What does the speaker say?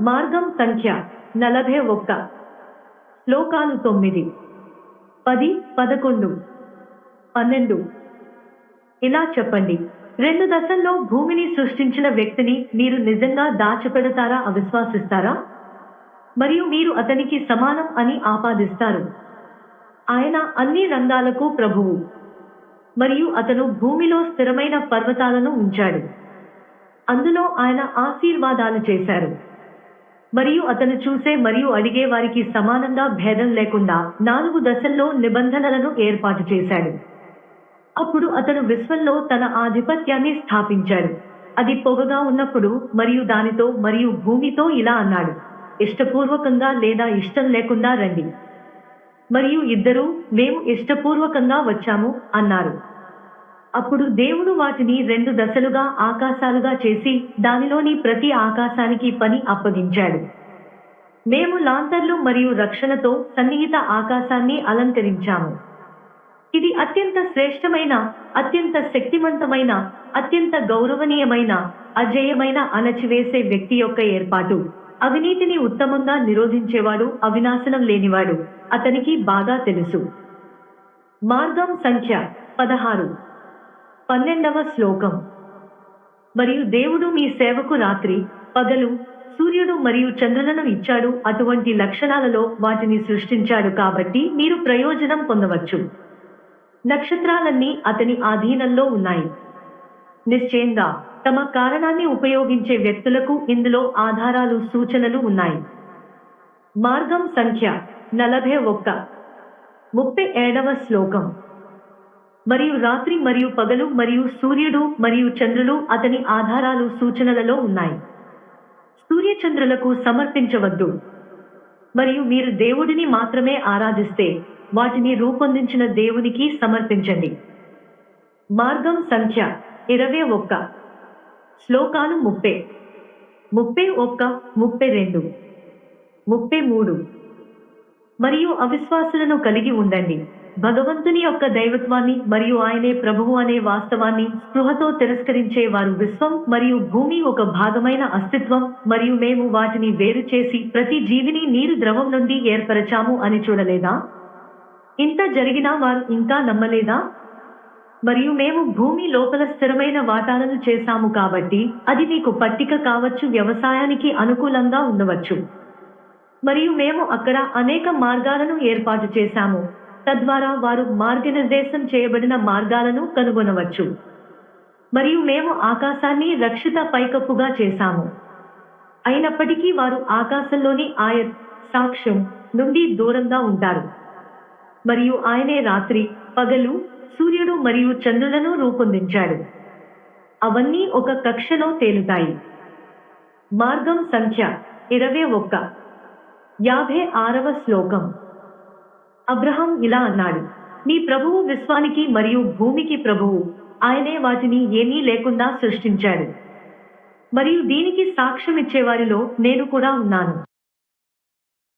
మార్గం సంఖ్య నలభై ఒక్క. శ్లోకాలు తొమ్మిది పది పదకొండు పన్నెండు. ఇలా చెప్పండి. రెండు దశల్లో భూమిని సృష్టించిన వ్యక్తిని మీరు నిజంగా దాచిపెడతారా అవిశ్వాసిస్తారా? మరియు మీరు అతనికి సమానం అని ఆపాదిస్తారు. ఆయన అన్ని రంగాలకు ప్రభువు. మరియు అతను భూమిలో స్థిరమైన పర్వతాలను ఉంచాడు. అందులో ఆయన ఆశీర్వాదాలు చేశారు. మరియు అతను చూసే మరియు అడిగే వారికి సమానంగా భేదం లేకుండా నాలుగు దశల్లో నిబంధనలను ఏర్పాటు చేశాడు. అప్పుడు అతను విశ్వంలో తన ఆధిపత్యాన్ని స్థాపించాడు. అది పొగగా ఉన్నప్పుడు మరియు దానితో మరియు భూమితో ఇలా అన్నాడు. ఇష్టపూర్వకంగా లేదా ఇష్టం లేకుండా రండి. మరియు ఇద్దరూ మేము ఇష్టపూర్వకంగా వచ్చాము అన్నారు. అప్పుడు దేవుడు వాటిని రెండు దశలుగా ఆకాశాలుగా చేసి దానిలోని ప్రతి ఆకాశానికి పని అప్పగించాడు. మేము లాంతర్లు మరియు రక్షణతో సన్నిహిత ఆకాశాన్ని అలంకరించాము. ఇది అత్యంత శ్రేష్టమైన అత్యంత శక్తివంతమైన అత్యంత గౌరవనీయమైన అజేయమైన అణచివేసే వ్యక్తి యొక్క ఏర్పాటు. అవినీతిని ఉత్తమంగా నిరోధించేవాడు అవినాశనం లేనివాడు. అతనికి బాగా తెలుసు. మార్గం సంఖ్య పదహారు. పన్నెండవ శ్లోకం. మరియు దేవుడు మీ సేవకు రాత్రి పగలు సూర్యుడు మరియు చంద్రులను ఇచ్చాడు. అటువంటి లక్షణాలలో వాటిని సృష్టించాడు కాబట్టి మీరు ప్రయోజనం పొందవచ్చు. నక్షత్రాలన్నీ అతని ఆధీనంలో ఉన్నాయి. నిశ్చయంగా తమ కారణాన్ని ఉపయోగించే వ్యక్తులకు ఇందులో ఆధారాలు సూచనలు ఉన్నాయి. మార్గం సంఖ్య నలభై ఒక్క. ముప్పై ఏడవ శ్లోకం. మరియు రాత్రి మరియు పగలు మరియు సూర్యుడు మరియు చంద్రులు అతని ఆధారాలు సూచనలలో ఉన్నాయి. సూర్యచంద్రులకు సమర్పించవద్దు. మరియు మీరు దేవుడిని మాత్రమే ఆరాధిస్తే వాటిని రూపొందించిన దేవునికి సమర్పించండి. మార్గం సంఖ్య ఇరవై ఒక్క. శ్లోకాలు ముప్పై. ముప్పై ఒక్క ముప్పై రెండు. ముప్పై మూడు. మరియు అవిశ్వాసులను కలిగి ఉండండి. భగవంతుని యొక్క దైవత్వాన్ని మరియు ఆయనే ప్రభువు అనే వాస్తవాన్ని స్పృహతో తిరస్కరించే వారు విశ్వం మరియు భూమి ఒక భాగమైన అస్తిత్వం మరియు మేము వాటిని వేరు చేసి ప్రతి జీవిని నీరు ద్రవం నుండి ఏర్పరచాము అని చూడలేదా? ఇంత జరిగినా వారు ఇంకా నమ్మలేదా? మరియు మేము భూమి లోపల స్థిరమైన వాటాలను చేశాము కాబట్టి అది మీకు పట్టిక కావచ్చు వ్యవసాయానికి అనుకూలంగా ఉండవచ్చు. మరియు మేము అక్కడ అనేక మార్గాలను ఏర్పాటు చేశాము. తద్వారా వారు మార్గనిర్దేశం చేయబడిన మార్గాలను కనుగొనవచ్చు. మరియు మేము ఆకాశాన్ని రక్షిత పైకప్పుగా చేశాము. అయినప్పటికీ వారు ఆకాశంలోని ఆయ సాక్ష్యం నుండి దూరంగా ఉంటారు. మరియు ఆయనే రాత్రి పగలు సూర్యుడు మరియు చంద్రులను రూపొందించాడు. అవన్నీ ఒక కక్షలో తేలుతాయి. మార్గం సంఖ్య ఇరవై ఒక్క. యాభై ఆరవ శ్లోకం. అబ్రహం ఇలా అన్నాడు మీ ప్రభువు విశ్వానికి మరియు భూమికి ప్రభువు. ఆయనే వాటిని ఏమీ లేకుండా సృష్టించాడు. మరియు దీనికి సాక్ష్యం ఇచ్చేవారిలో నేను కూడా ఉన్నాను.